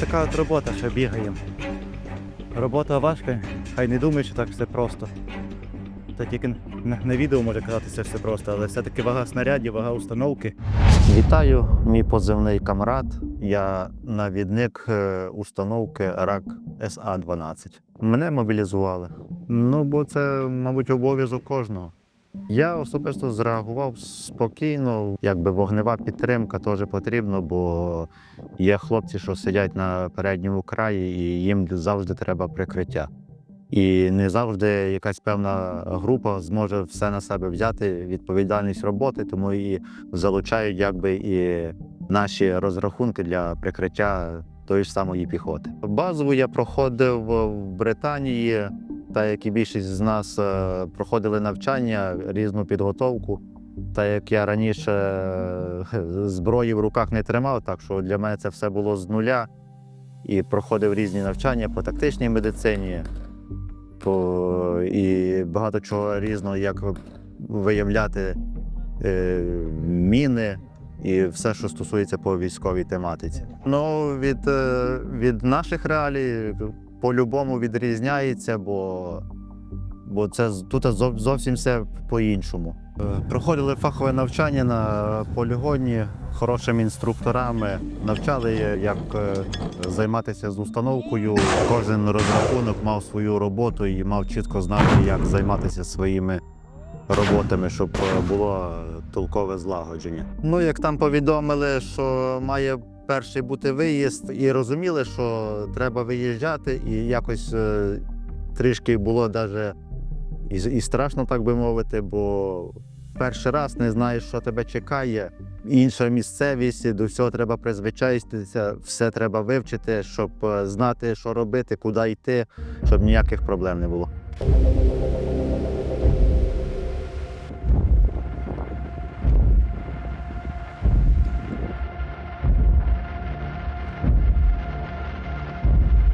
така от робота, що бігаємо. Робота важка, хай не думає, що так все просто. Та тільки на, на відео може казатися все просто, але все-таки вага снарядів, вага установки. Вітаю, мій позивний камрад. Я навідник е, установки РАК СА-12. Мене мобілізували. Ну, бо це, мабуть, обов'язок кожного. Я особисто зреагував спокійно, якби вогнева підтримка теж потрібна, бо є хлопці, що сидять на передньому краї, і їм завжди треба прикриття. І не завжди якась певна група зможе все на себе взяти, відповідальність роботи, тому і залучають якби і наші розрахунки для прикриття тої ж самої піхоти. Базову я проходив в Британії, та як і більшість з нас е, проходили навчання, різну підготовку. Та як я раніше е, зброї в руках не тримав, так що для мене це все було з нуля. І проходив різні навчання по тактичній медицині, по, і багато чого різного, як виявляти е, міни і все, що стосується по військовій тематиці. Ну, від, е, від наших реалій по-любому відрізняється, бо, бо це тут зовсім все по-іншому. Е, Проходили фахове навчання на полігоні хорошими інструкторами, навчали, як е, займатися з установкою. Кожен розрахунок мав свою роботу і мав чітко знати, як займатися своїми роботами, щоб е, було толкове злагодження. Ну, як там повідомили, що має перший бути виїзд, і розуміли, що треба виїжджати, і якось е, трішки було і, і страшно, так би мовити, бо перший раз не знаєш, що тебе чекає. Інша місцевість, до всього треба призвичаїтися, все треба вивчити, щоб е, знати, що робити, куди йти, щоб ніяких проблем не було.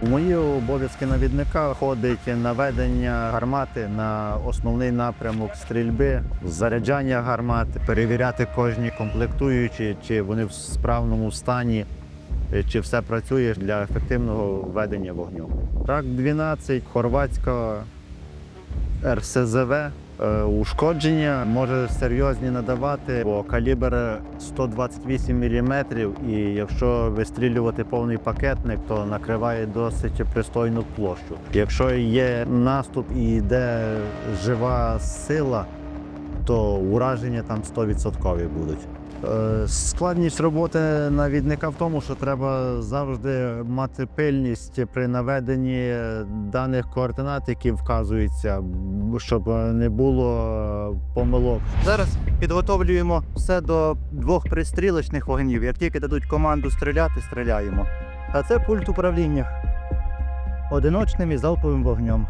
У мої обов'язки навідника входить наведення гармати на основний напрямок стрільби, заряджання гармати, перевіряти кожні комплектуючі, чи вони в справному стані, чи все працює для ефективного ведення вогню. Рак 12, хорватська РСЗВ. Е, Ушкодження може серйозні надавати, бо калібр 128 мм, і якщо вистрілювати повний пакетник, то накриває досить пристойну площу. Якщо є наступ і йде жива сила, то ураження там 100% будуть. Е, Складність роботи навідника в тому, що треба завжди мати пильність при наведенні даних координат, які вказуються, щоб не було е, помилок. Зараз підготовлюємо все до двох пристрілочних вогнів. Як тільки дадуть команду стріляти, стріляємо. А це пульт управління одиночним і залповим вогнем.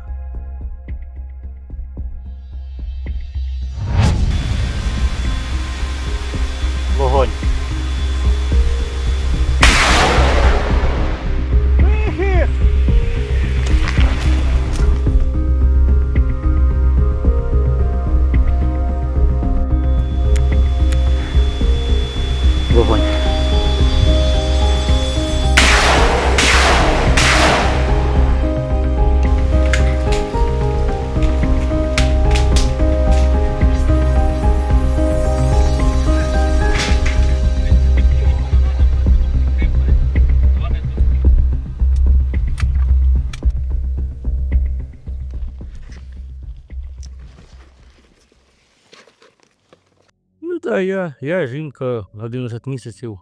Так, я, я жінка 11 місяців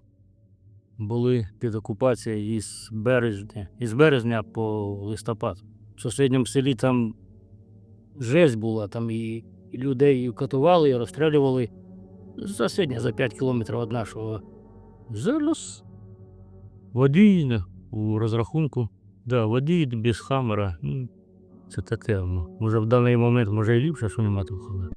були під окупацією із березня, із березня по листопад. В сусідньому селі там жесть була, там і, людей катували, і розстрілювали. Сусідня за 5 кілометрів від нашого. Зараз водій у розрахунку. Да, водій без хамера. Ну, Це таке. ну, Може в даний момент може і ліпше, що нема того.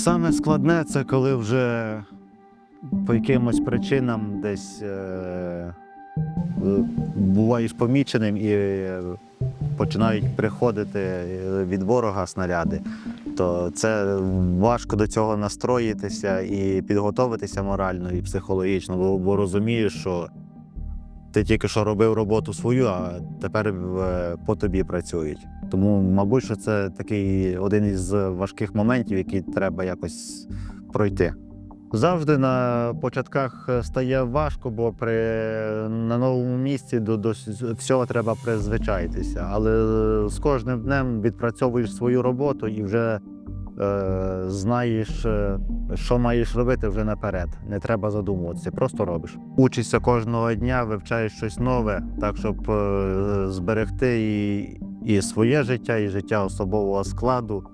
Саме складне це коли вже по якимось причинам десь е, е, буваєш поміченим і е, починають приходити е, від ворога снаряди, то це важко до цього настроїтися і підготуватися морально і психологічно, бо, бо розумієш, що ти тільки що робив роботу свою, а тепер е, по тобі працюють. Тому, мабуть, що це такий один із важких моментів, які треба якось пройти. Завжди на початках е, стає важко, бо при на новому місці до, до всього треба призвичаїтися. Але з кожним днем відпрацьовуєш свою роботу і вже е, знаєш, е, що маєш робити вже наперед. Не треба задумуватися, просто робиш. Учишся кожного дня, вивчаєш щось нове, так щоб е, зберегти і, і своє життя, і життя особового складу.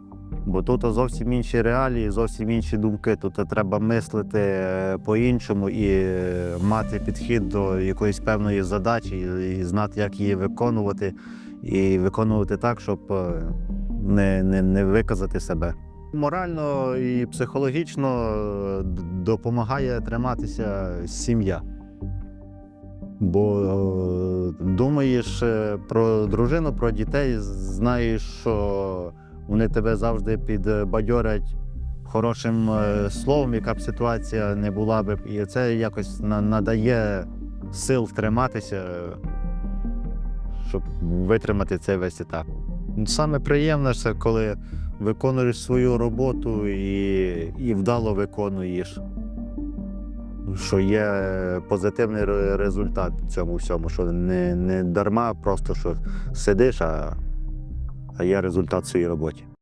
Бо тут зовсім інші реалії, зовсім інші думки. Тут треба мислити е, по-іншому і е, мати підхід до якоїсь певної задачі, і знати, як її виконувати, і виконувати так, щоб е, не, не, не виказати себе. Морально і психологічно е, допомагає триматися сім'я. Бо е, думаєш е, про дружину, про дітей, знаєш, що вони тебе завжди підбадьорять хорошим словом, яка б ситуація не була б. І це якось надає сил триматися, щоб витримати цей весь етап. Саме приємне це коли виконуєш свою роботу і, і вдало виконуєш. Що є позитивний результат в цьому всьому, що не, не дарма просто що сидиш, а, а є результат в своїй роботі.